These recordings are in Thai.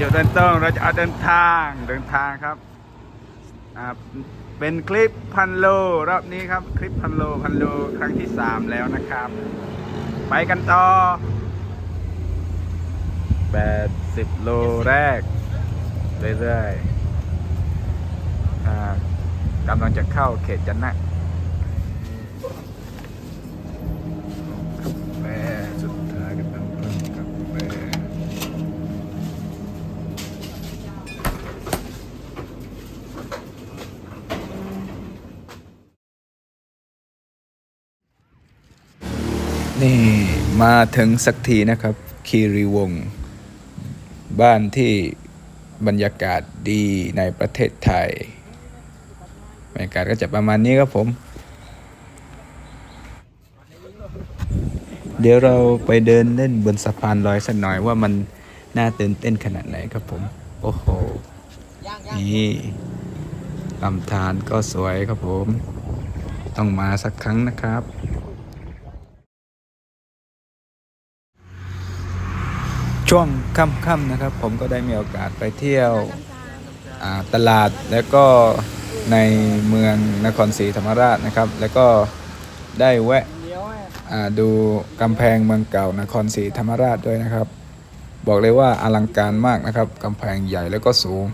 จุดเริ่มต้นเราจะเอาเดินทางเดินทางครับอ่าเป็นคลิปพันโลรอบนี้ครับ คลิปพันโลพันโลครั้งที่สามแล้วนะครับ ไปกันต่อ80โลแรก เรื่อยๆอ่ากำลังจะเข้าเขตจันนะแม่สุดท้ายก็ต้องเริ่มกับแม่ นี่มาถึงสักทีนะครับ คีรีวงศ์บ้านที่บรรยากาศดีในประเทศไทย บรรยากาศก็จะประมาณนี้ครับผม เดี๋ยวเราไปเดินเล่นบนสะพานลอยสักหน่อยว่ามันน่าตื่นเต้นขนาดไหนครับผม โอ้โห นี่ลำธารก็สวยครับผม ต้องมาสักครั้งนะครับ ช่วงค่ำๆนะครับ ผมก็ได้มีโอกาสไปเที่ยวตลาดแล้วก็ในเมืองนครศรีธรรมราชนะครับ แล้วก็ได้แวะดูกำแพงเมืองเก่านครศรีธรรมราชด้วยนะครับ บอกเลยว่าอลังการมากนะครับกำแพงใหญ่แล้วก็สูง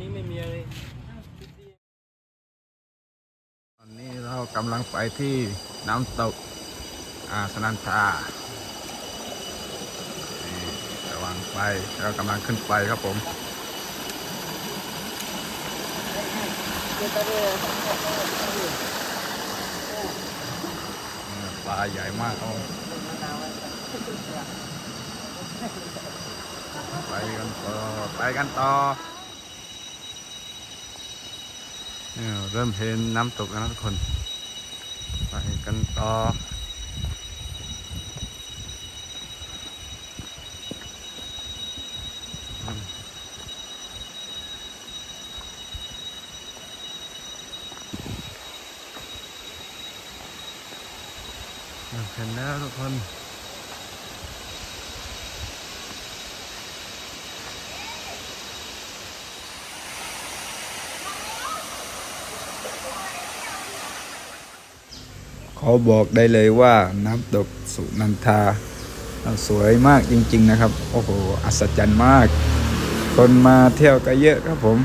นี้ไม่มีอะไรตอนนี้เรากำลังไปที่น้ำตกอาสนันทาระวังไปเรากำลังขึ้นไปครับผมปลาใหญ่มากครับไปกันต่อไปกันต่อ เริ่มเห็นน้ำตกแล้วนะทุกคน ไปกันต่อเห็นแล้วทุกคน ขอบอกได้เลยว่าน้ำตกสุนันทา สวยมากจริง ๆ นะครับ โอ้โห อัศจรรย์มาก คนมาเที่ยวก็เยอะครับผม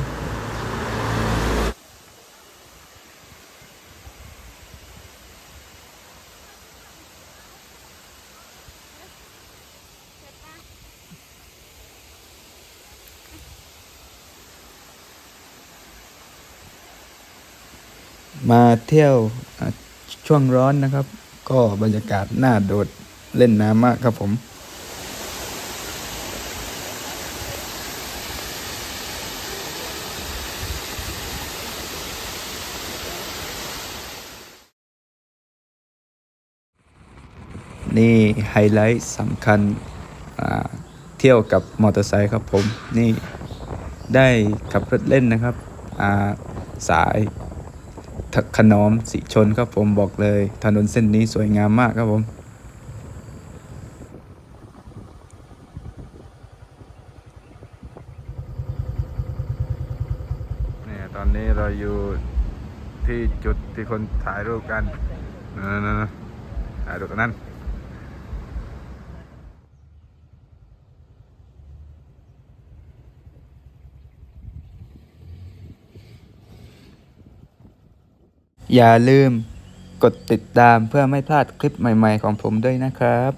มาเที่ยว ช่วงร้อนนะครับ ก็บรรยากาศน่าโดดเล่นน้ำมากครับผมนี่ไฮไลท์สำคัญเที่ยวกับมอเตอร์ไซค์ครับผม นี่ได้ขับรถเล่นนะครับอ่าส ขนอมสีชนครับผมบอกเลย ถนนเส้นนี้สวยงามมากครับผมเนี่ยตอนนี้เราอยู่ที่จุดที่คนถ่ายรูปกันนั่นๆๆถ่ายรูปกันนั่น อย่าลืมกดติดตามเพื่อไม่พลาดคลิปใหม่ ๆ ของผมด้วยนะครับ